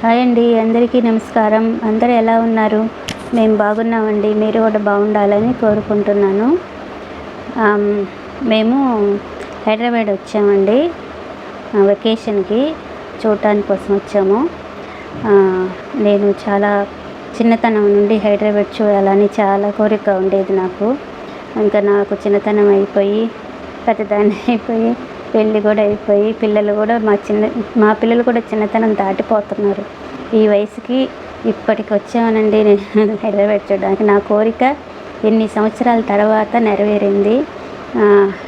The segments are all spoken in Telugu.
హాయ్ అండి అందరికీ నమస్కారం. అందరు ఎలా ఉన్నారు? మేము బాగున్నామండి. మీరు కూడా బాగుండాలని కోరుకుంటున్నాను. మేము హైదరాబాద్ వచ్చామండి. వెకేషన్కి చూడటానికి కోసం వచ్చాము. నేను చాలా చిన్నతనం నుండి హైదరాబాద్ చూడాలని చాలా కోరిక ఉండేది నాకు. ఇంకా నాకు చిన్నతనం అయిపోయి పెద్దదాన్ని అయిపోయి పెళ్ళి కూడా అయిపోయి పిల్లలు కూడా మా చిన్న మా పిల్లలు కూడా చిన్నతనం దాటిపోతున్నారు. ఈ వయసుకి ఇప్పటికి వచ్చామనండి. నేను హైదరాబాద్ చూడడానికి. నా కోరిక ఎన్ని సంవత్సరాల తర్వాత నెరవేరింది.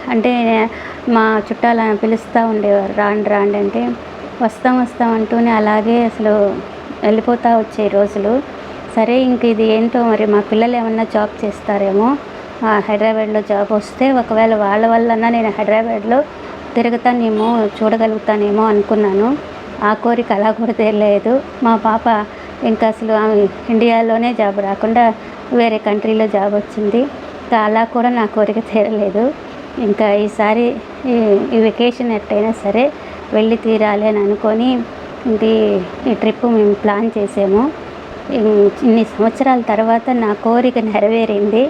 అంటే మా చుట్టాలు పిలుస్తూ ఉండేవారు. రాండి రాండి అంటే వస్తాం వస్తాం అంటూనే అలాగే అసలు వెళ్ళిపోతూ వచ్చే రోజులు. సరే ఇంక ఇది ఏంటో మరి మా పిల్లలు ఏమన్నా జాబ్ చేస్తారేమో. ఆ, హైదరాబాద్లో జాబ్ వస్తే ఒకవేళ వాళ్ళ వల్లన్నా నేను హైదరాబాద్లో తిరుగుతానేమో చూడగలుగుతానేమో అనుకున్నాను. ఆ కోరిక అలా కూడా తీరలేదు. మా పాప ఇంకా అసలు ఇండియాలోనే జాబ్ రాకుండా వేరే కంట్రీలో జాబ్ వచ్చింది. ఇంకా అలా కూడా నా కోరిక తీరలేదు. ఇంకా ఈసారి ఈ వెకేషన్ ఎట్టయినా సరే వెళ్ళి తీరాలి అని అనుకొని ఇది ఈ ట్రిప్ మేము ప్లాన్ చేసాము. ఇన్ని సంవత్సరాల తర్వాత నా కోరిక నెరవేరింది.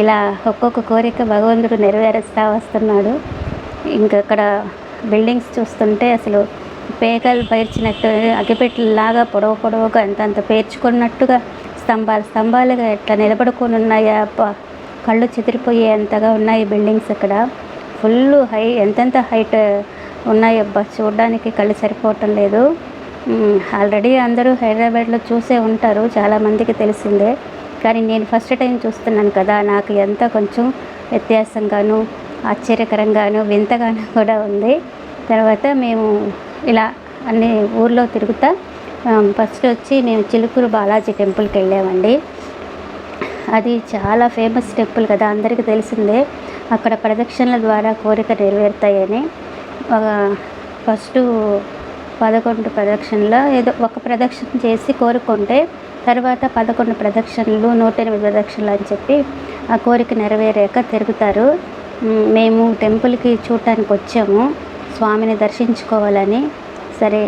ఇలా ఒక్కొక్క కోరిక భగవంతుడు నెరవేరుస్తూ వస్తున్నాడు. ఇంకా అక్కడ బిల్డింగ్స్ చూస్తుంటే అసలు పేకలు పేర్చినట్టు అగ్గిపెట్టెలాగా పొడవు పొడవుగా ఎంతంత పేర్చుకున్నట్టుగా స్తంభాలు స్తంభాలుగా ఎట్లా నిలబడుకొని ఉన్నాయా. అబ్బా కళ్ళు చెదిరిపోయేంతగా ఉన్నాయి బిల్డింగ్స్ ఇక్కడ ఫుల్ హై ఎంతెంత హైట్ ఉన్నాయి అబ్బా చూడడానికి కళ్ళు సరిపోవటం లేదు. ఆల్రెడీ అందరూ హైదరాబాద్లో చూసే ఉంటారు చాలామందికి తెలిసిందే. కానీ నేను ఫస్ట్ టైం చూస్తున్నాను కదా నాకు ఎంత కొంచెం వ్యత్యాసంగాను ఆశ్చర్యకరంగాను వింతగాను కూడా ఉంది. తర్వాత మేము ఇలా అన్ని ఊర్లో తిరుగుతా ఫస్ట్ వచ్చి మేము చిలుకూరు బాలాజీ టెంపుల్కి వెళ్ళామండి. అది చాలా ఫేమస్ టెంపుల్ కదా అందరికీ తెలిసిందే. అక్కడ ప్రదక్షిణల ద్వారా కోరిక నెరవేరుతాయని. ఒక ఫస్ట్ పదకొండు ప్రదక్షిణలో ఏదో ఒక ప్రదక్షిణ చేసి కోరుకుంటే తర్వాత పదకొండు ప్రదక్షిణలు నూట ఎనిమిది ప్రదక్షిణలు అని చెప్పి ఆ కోరిక నెరవేరాక తిరుగుతారు. మేము టెంపుల్కి చూడటానికి వచ్చాము. స్వామిని దర్శించుకోవాలని. సరే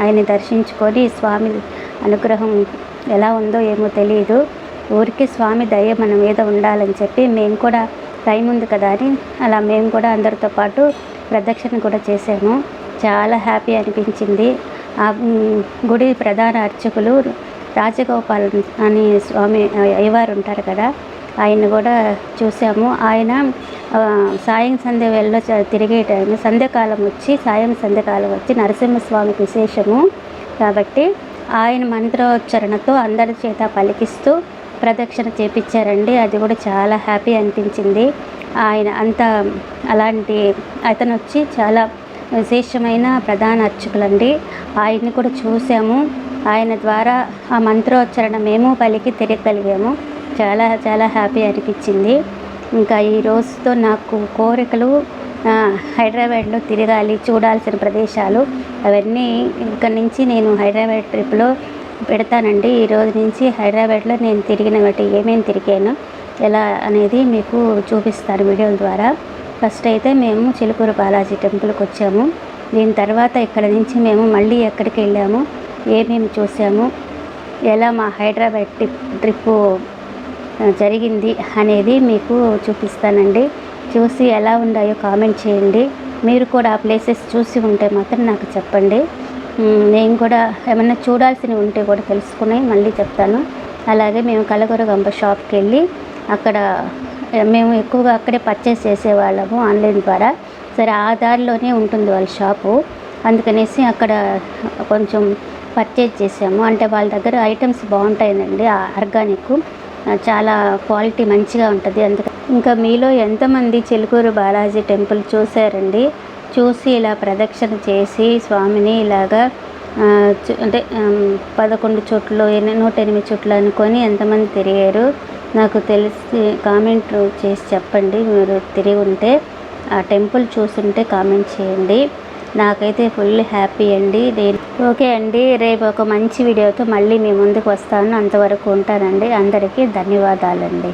ఆయన్ని దర్శించుకొని స్వామి అనుగ్రహం ఎలా ఉందో ఏమో తెలియదు ఊరికి స్వామి దయ మన మీద ఉండాలని చెప్పి మేము కూడా టైం ఉంది కదా అని అలా మేము కూడా అందరితో పాటు ప్రదక్షిణ కూడా చేసాము చాలా హ్యాపీ అనిపించింది. ఆ గుడి ప్రధాన అర్చకులు రాజగోపాల్ అని స్వామి అయ్యవారు ఉంటారు కదా ఆయన కూడా చూసాము. ఆయన సాయం సంధ్య వేళలో తిరిగే టైం సంధ్యకాలం వచ్చి సాయం సంధ్యకాలం వచ్చి నరసింహస్వామికి విశేషము. కాబట్టి ఆయన మంత్రోచ్చరణతో అందరి చేత పలికిస్తూ ప్రదక్షిణ చేపించారండి అది కూడా చాలా హ్యాపీ అనిపించింది. ఆయన అంత అలాంటి అతను వచ్చి చాలా విశేషమైన ప్రధాన అర్చకులండి. ఆయన్ని కూడా చూసాము. ఆయన ద్వారా ఆ మంత్రోచ్చరణ మేము పలికి తిరగగలిగాము చాలా చాలా హ్యాపీ అనిపించింది. ఇంకా ఈ రోజుతో నాకు కోరికలు హైదరాబాద్లో తిరగాలి చూడాల్సిన ప్రదేశాలు అవన్నీ ఇక్కడ నుంచి నేను హైదరాబాద్ ట్రిప్లో పెడతానండి. ఈ రోజు నుంచి హైదరాబాద్లో నేను తిరిగిన వాటి ఏమేమి తిరిగాను ఎలా అనేది మీకు చూపిస్తాను వీడియోల ద్వారా. ఫస్ట్ అయితే మేము చిలుకూరు బాలాజీ టెంపుల్కి వచ్చాము. దీని తర్వాత ఇక్కడ నుంచి మేము మళ్ళీ ఎక్కడికి వెళ్ళాము ఏమేమి చూసాము ఎలా మా హైదరాబాద్ ట్రిప్ ట్రిప్పు జరిగింది అనేది మీకు చూపిస్తానండి. చూసి ఎలా ఉన్నాయో కామెంట్ చేయండి. మీరు కూడా ఆ ప్లేసెస్ చూసి ఉంటే మాత్రం నాకు చెప్పండి. నేను కూడా ఏమైనా చూడాల్సినవి ఉంటే కూడా తెలుసుకుని మళ్ళీ చెప్తాను. అలాగే మేము కలగూర గంప షాప్కి వెళ్ళి అక్కడ మేము ఎక్కువగా అక్కడే పర్చేస్ చేసేవాళ్ళము ఆన్లైన్ ద్వారా. సరే ఆ దారిలోనే ఉంటుంది వాళ్ళ షాపు. అందుకనేసి అక్కడ కొంచెం పర్చేజ్ చేసాము. అంటే వాళ్ళ దగ్గర ఐటమ్స్ బాగుంటాయండి ఆర్గానిక్. చాలా క్వాలిటీ మంచిగా ఉంటుంది. అందుకే ఇంకా మీలో ఎంతమంది చిలుకూరు బాలాజీ టెంపుల్ చూసారండి చూసి ఇలా ప్రదక్షిణ చేసి స్వామిని ఇలాగా అంటే పదకొండు చోట్ల నూట ఎనిమిది చోట్ల అనుకొని ఎంతమంది తిరిగారు? నాకు తెలిసి కామెంట్ చేసి చెప్పండి. మీరు తిరిగి ఉంటే ఆ టెంపుల్ చూసుంటే కామెంట్ చేయండి. నాకైతే ఫుల్ హ్యాపీ అండి. నేను ఓకే అండి రేపు ఒక మంచి వీడియోతో మళ్ళీ మీ ముందుకు వస్తాను. అంతవరకు ఉంటానండి. అందరికీ ధన్యవాదాలండి.